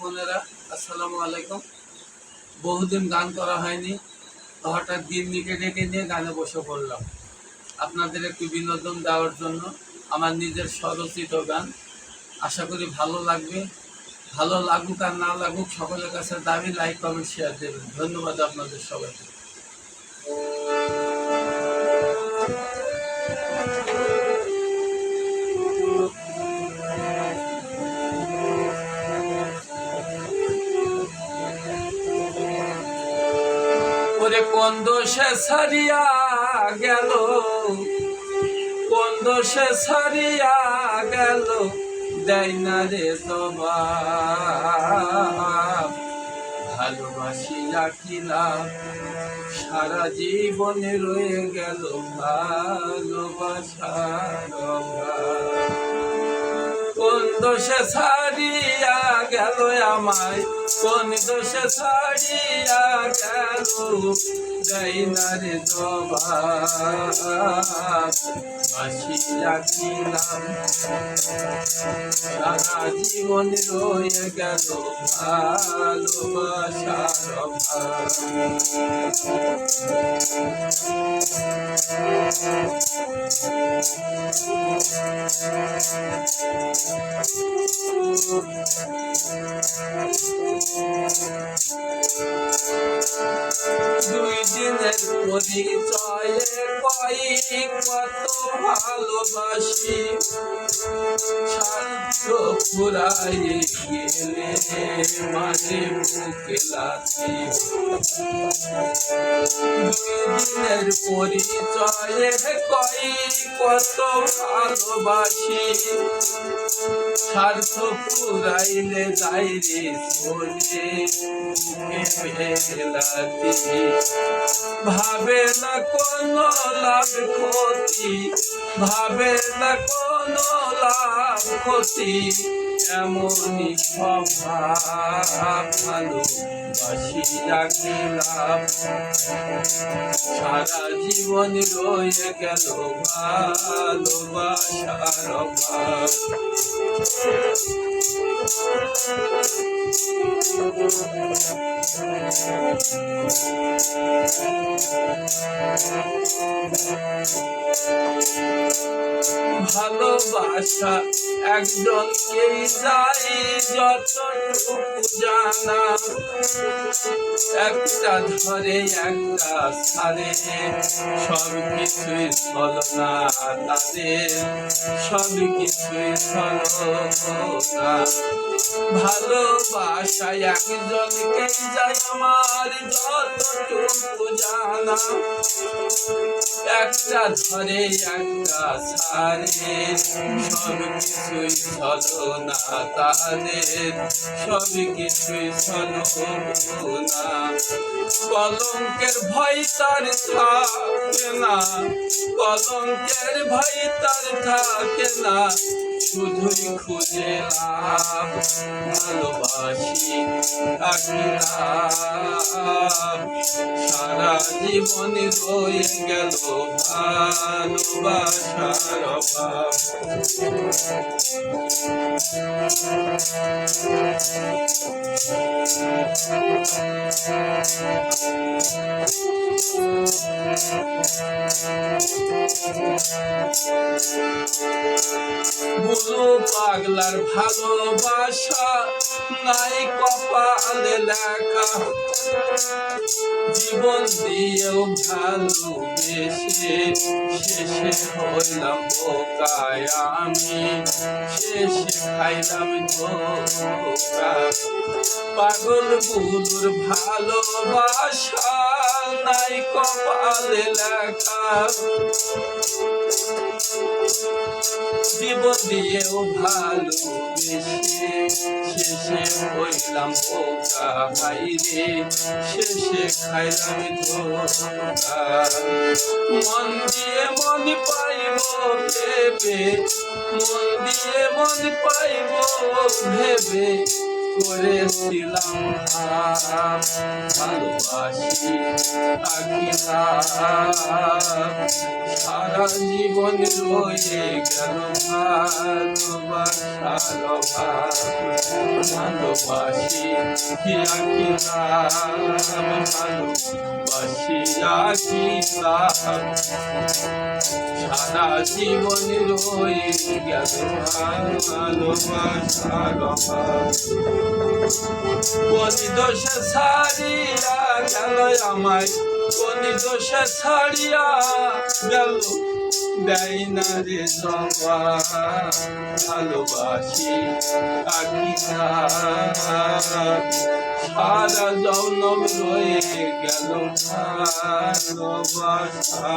বোনেরা আসসালামু আলাইকুম। বহুদিন গান করা হয়নি হঠাৎ দিননিকে ডেকে নিয়ে গানে বসে পড়লাম। আপনাদের একটু বিনোদন দেওয়ার জন্য আমার নিজের স্বরচিত গান। আশা করি ভালো লাগবে। ভালো লাগুক আর না লাগুক, সকলের কাছে দাবি লাইক কমেন্ট শেয়ার দেবেন। ধন্যবাদ আপনাদের সবাইকে। ওরে কোন দোষে সারিয়া গেল। কোন দোষে সারিয়া গেল। দেয় না রে জবাব। ভালোবাসি রাখিলাম সারা জীবনে রয়ে গেল ভালোবাসার অভাব। কোন দোষে সারিয়া গেল আমায়। কোন দোষে সারিয়া গেল। যাই না রে জবাব বাসি রাখিলাম সারা জীবন রয়ে গেল ভালোবাসার দুই পরিচয়ে কয়েক কত ভালোবাসি স্বার্থ ফুরাই গেলে মাঝে মুখে লাথি। দুই দিনের পরিচয়ে কয়েক কত ভালোবাসি স্বার্থ ফুরাইলে যাই রে চলে ভাবে না কোনো লাভ ক্ষতি, ভাবে না কোনো লাভ ক্ষতি, এমনই ভালো বাসি রাখিলাম সারা জীবন রয়ে গেল ভালোবাসার ভালোবাসা একজনকেই যাই যতটুকু জানা। একটা ধরে, একটা ছাড়ে। সব কিছুই ছলনা তাদের। সব কিছুই ছলনা ভালোবাসা একজনকেই যাই আমার যতটুকু জানা, একটা ধরে, একটা সব কিছুই ছলনা তাদের সব কিছুই ছলনা কলঙ্কের ভয় তার থাকে না, কলঙ্কের ভয় তার থাকে না। শুধুই খুঁজে লাভ ভালোবাসি সারা জীবন রয়ে গেল ভালোবাসার অভাব। বুলু পাগলার ভালোবাসা নাই কপালে লেখা। জীবন দিয়েও ভালোবেসে শেষে হইলাম বোকায় আমি। শেষে খাইলাম ধোকা পাগল বুলুর ভালোবাসা, নাই কপালে লেখা। জীবন দিয়েও ভালো শেষে হইলাম বোকা হাইরে শেষে খাইলাম মন দিয়ে মন পাইব ভেবে, মন দিয়ে মন পাইব ভেবে করেছিলাম ভালোবাসি থাকি না সারা জীবন রয়ে গেল ভালোবাসার ভালোবাসি না ভালোবাসি রাখি জীবন রয়ে গেল কোন দোষে ছাড়িয়া গেল আমায় কোন দোষে ছাড়িয়া গেল দেয় না রে সবা ভালোবাসি না সারা গেল ভালোবাসা